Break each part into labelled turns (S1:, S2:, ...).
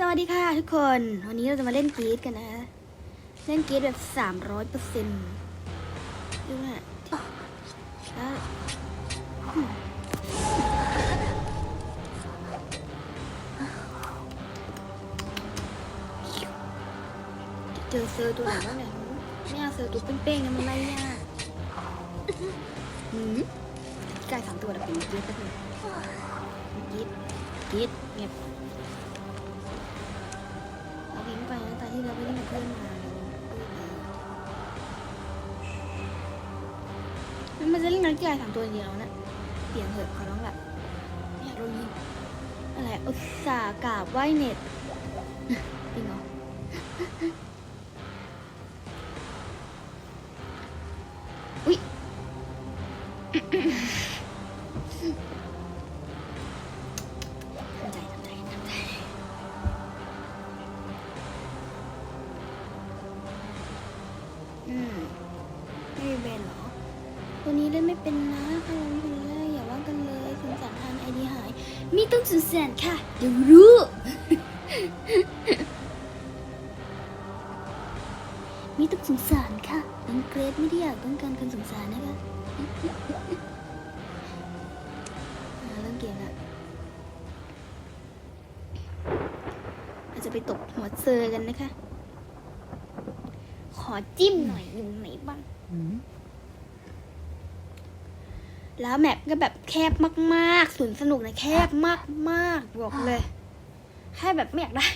S1: สวัสดีค่ะทุกคน วันนี้เราจะมาเล่นกรีดกันนะ เล่นกรีดแบบสามร้อยเปอร์เซ็นต์ดูนะแล้วเจอเซอร์ตัวไหนบ้างเนี่ยไม่เอาเซอร์ตัวเป้งๆนะมันไม่ยากหืมกายสามตัวแต่เป็นกรีดก็คือกรีดกรีดเงียบ เราไปเล่นกับเพื่อนมามันมันจะเล่นนักกีฬาสามตัวเดียวนะเปลี่ยนเถอะขอร้องแบบอยากโดนยิงอะไรอุตส่าห์กราบไหวเน็ตจริงเหรออุ๊ย มีต้องสุดแสนค่ะ เดี๋ยวรู้มีต้องสงสารค่ะน้องเกรดไม่ได้อยากต้องการคนสงสารนะคะอ่าเริ่มเกมละอาจจะไปตบหัวเซอร์กันนะคะ ขอจิ้มหน่อยอยู่ไหนบ้าง แล้วแมปก็แบบแคบมากๆสวนสนุกนะแคบมากๆบอกเลยแค่แบบไม่อยากได้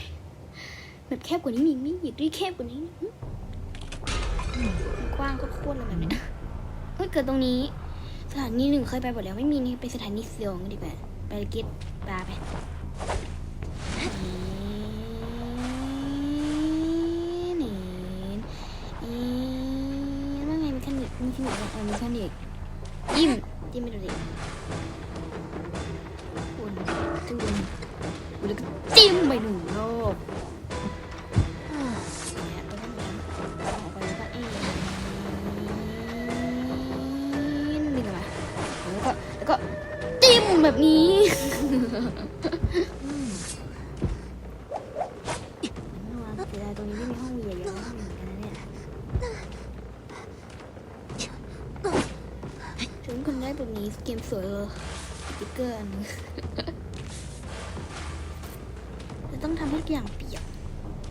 S1: แบบแคบกว่านี้มีมีอยากด้แคบกว่านี้กว้างก็โคตรเลยแบบนี้เฮ้ยเกิดตรงนี้ สถานีหนึ่งเคยไปหมดแล้วไม่มีนี่เป็นสถานีสองดีกว่าไปก็ตปลาไปนี่นี่นี่ว่าไงมีแคนิกมีแคนิกอะไรมีแคนิก แบบนี้เสียดายตรงนี้ไม่มีห้องเวียเยอะเหมือนกันนะเนี่ยฉันคนแรกแบบนี้เกมสวยเลยสติ๊กเกอร์อันนึงจะต้องทำให้ทุกอย่างเปียก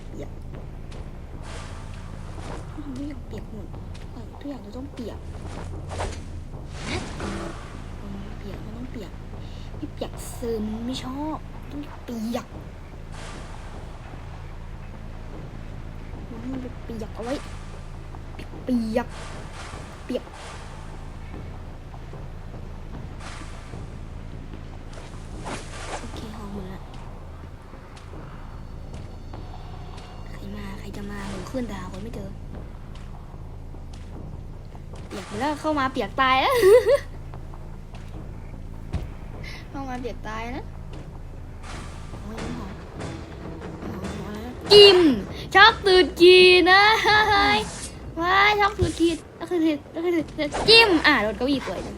S1: เปียกทำให้ทุกอย่างเปียกหมดเออทุกอย่างจะต้องเปียกเออ เปียกไม่เปียกซึมไม่ชอบต้องเปียกมันเปียกเอาไว้เปียกเปียกโอเคหองหมดละใครมาใครจะมาหนูขึ้นแต่หาคนไม่เจอเปียกแล้วเข้ามาเปียกตายแล้ว มาเปียกตายนะกิมช็อกตื่นกีนะว้าช็อกตื่นกีแล้วคือแล้วคือจิ้มอะโดนเก้าอี้ป่วยเลย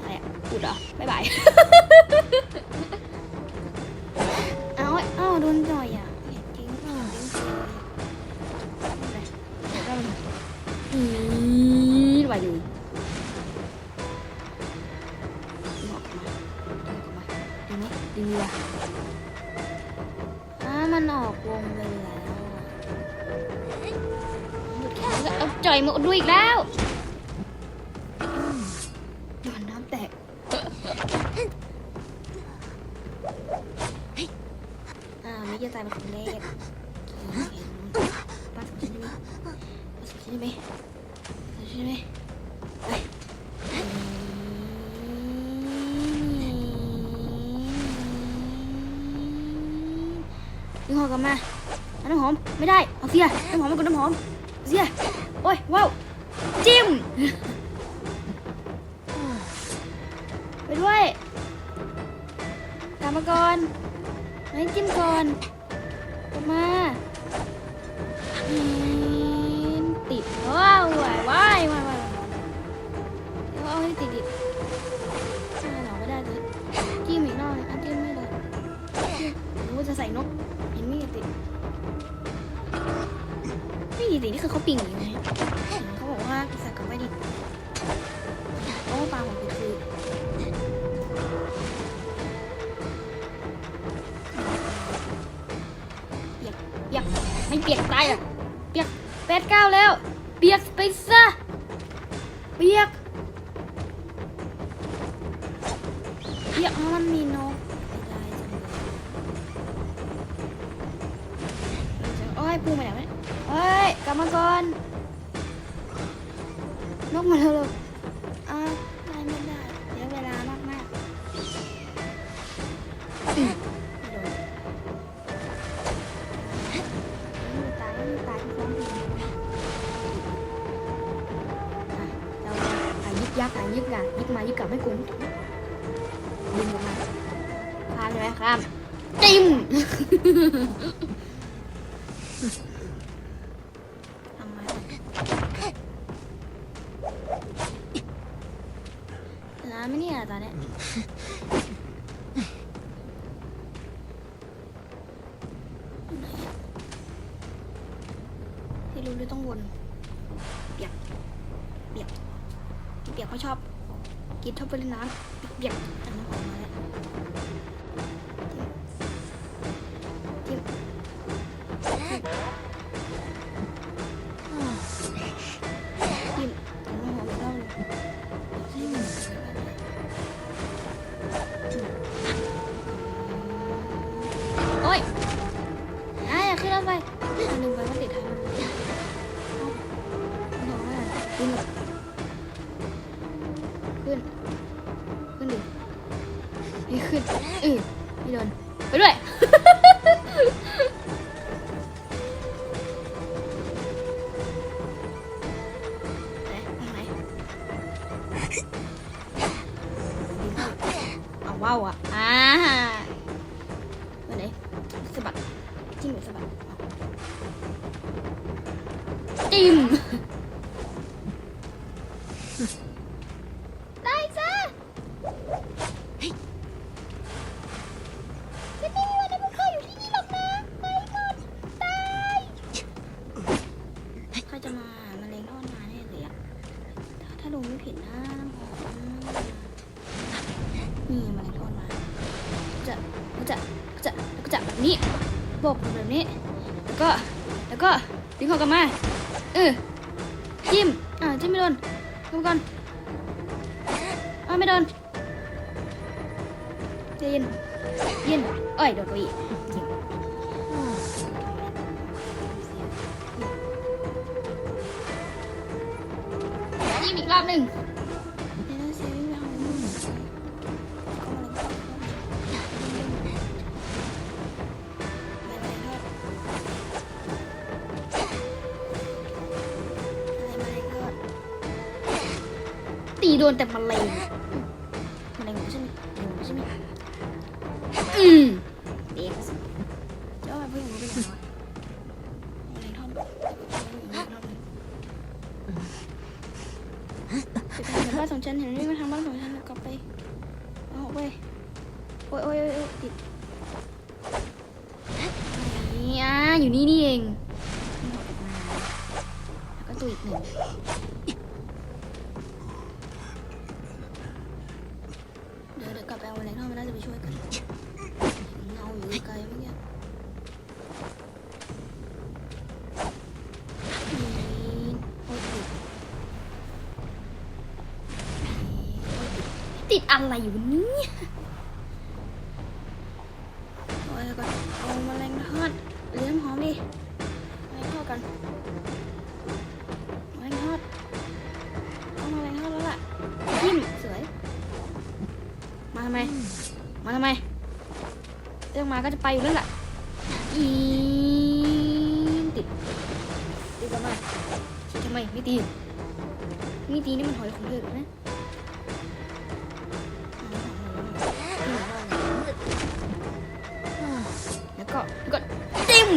S1: อะไรอะอุดเหรอบ๊ายบายเอาเอาโดนจ่อยอะจริงเปล่าจริงจริงไหวเลยีอะมันออกวงไปแล้วหยุดแค่นี้ก็เอาจ่อยมาดูอีกแล้วโดนน้ำแตกอ่าไม่จะตายเป็นคนแรกป้าสนใจไหมป้าสนใจไหมสนใจไหมไปดึง หอมกลับมาเอาน้ำหอมไม่ได้เอาเสียน้ำหอมมันกับน้ำหอมเอาเสียโอ้ยว้าวจิ้มไปด้วยกลับมาก่อนให้จิ้มก่อน ดีติดนี่คือเขาปิ่งอยู่ไงเขาบอกว่าสักก็ไม่ดีเพราะว่าปลาของคุณคือเปียกเปียกไม่เปียกตายอะเปียกแปดเก้าแล้ว เปียกไปซะเปียก นกมาเร็วๆอ่าได้ไม่ได้เสียเวลามากมากมไม่โดนไม่ตายม่ตายที่ท้องถิ่นเราอะยึกยักอะยึกอะยึกมายึกกลับไม่คุ้มดึงออกมาข้ามใช่ไหมข้ามจิ้ม ร้านไม่เนี่ยตอนเนี้ยที่รู้เลยต้องวน เปียก เปียก เปียกเพราชอบกินชอบไปเล่นน้ำเปียกอันนั้นออกมา อย่าขึ้นรถไฟอะลืมไปว่าติดท้ายรถเอ้าน้องอะขึ้นเหรอขึ้น ขึ้นดิไม่ขึ้นเออไม่โดนไปด้วยว้าวอะอ่าไปไหนสะบัดจิ้มหรือสะบัด จิ้ม ได้จ้าจะไม่มีวันได้พวกเธออยู่ที่นี่หรอกนะ ไปหมดตายเขาจะมามาเลงทอดมาแน่เลยอะถ้าถ้าดูไม่ผิดนะน้ำหอมนี่มาเลงทอดมา จะก็จะก็จะแล้วก็จะแบบนี้โบกแบบนี้ แล้วก็ แล้วก็ดึงเขากลับมา เออจิ้มอ่าจิ้มไม่โดนดูก่อนอ่าไม่โดนใจเย็นเย็นเอ้ยโดนกูอีกจิ้มอีกรอบหนึ่ง ตีโดนแต่มะเร็งมะเร็งใช่ไหมมะเร็งใช่ไหมอืมเด็กสิเจ้าเพื่อนผมเป็นหัวมะเร็งท่อนทางบ้านสองชั้นเห็นไหมมาทางบ้านสองชั้นแล้วกลับไปเอาไปโอ้ยโอ้ยโอ้ยโอ้ยติดนี่อะอยู่นี่นี่เองแล้วก็ตัวอีกหนึ่ง ช่วยกันเงาอยู่ไกลเมื่อกี้นี่ยติดอะไรอยู่นี่ยโอ้ยก่อนเอาแมลงทอดเลี้ยงหอมดิแมลงทอดกันแมลงทอดเอาแมลงทอดแล้วล่ะจิ้มสวย มาทำไม มาทำไมเรื่องมาก็จะไปอยู่นั่นแหละอีติดตีกันมทำไมไม่ตีไม่ตีนี่มันหอยของเธอนะแล้วก็แล้วก็จิ้ม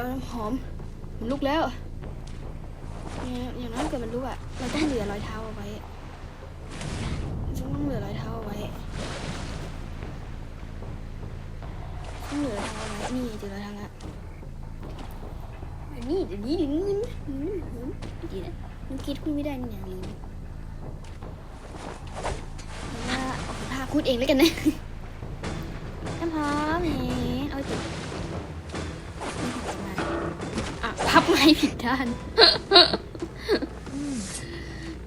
S1: นี่กับหอมมันลุกแล้วอย่างนั้นเกิดมันลุกอะเราต้องเหลือรอยเท้าเอาไว้ต้องเหลือรอยเท้าเอาไว้ต้องเหลือเท้างอะไรนี่เจอทางละนนี้เดี๋ยวนี้เดี๋ยวนี้ดีนะมันคิดคุณไม่ได้นี่อย่างนี้ว่าเอาผ้าคุดเองแล้วกันนะน้ำพอ ม้ผิดด้าน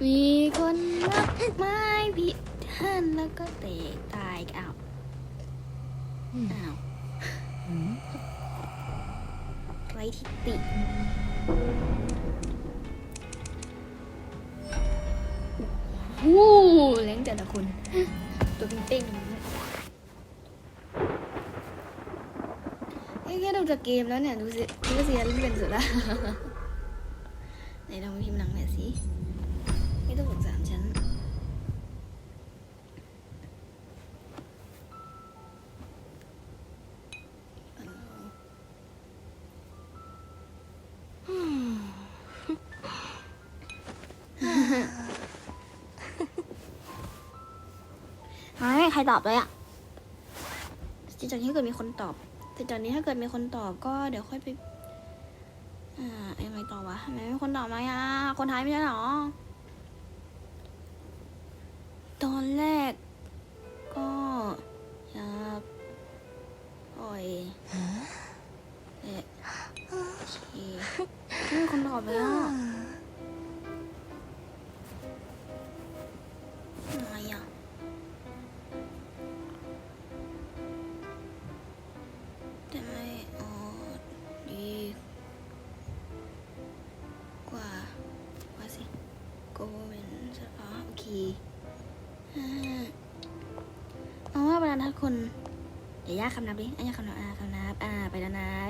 S1: มีคนรับไม้ผิดด้านแล้วก็เตะตายอ้าวอ้าวไรทิติวู้เล้งแต่ละคน ตัวเป็นเป้ง ๆทั้งนั้นเอ้ยแค่ดูจากเกมแล้วเนี่ยดูสิดูว่เสียเล่นเป็นสุดละไหนลองพิมพ์หนังหน่อยสิไม่ต้องสงสารฉันไม่มีใครตอบเลยอะจริงๆถ้าเกิดมีคนตอบ แต่ตอนนี้ถ้าเกิดมีคนตอบก็เดี๋ยวค่อยไป อ่ายังไงต่อวะทำไมไม่มีคนตอบมาอะ คนไทยไม่ใช่หรอ ตอนแรก ก็อยากปล่อยเอ๊ะโอเคไม่มีคนตอบเลยอะทำไมอะ ว่าบรรดาทุกคนอย่ายากคำนับดิอะยาคำนับอ่าคำนับอ่าไปแล้วนะ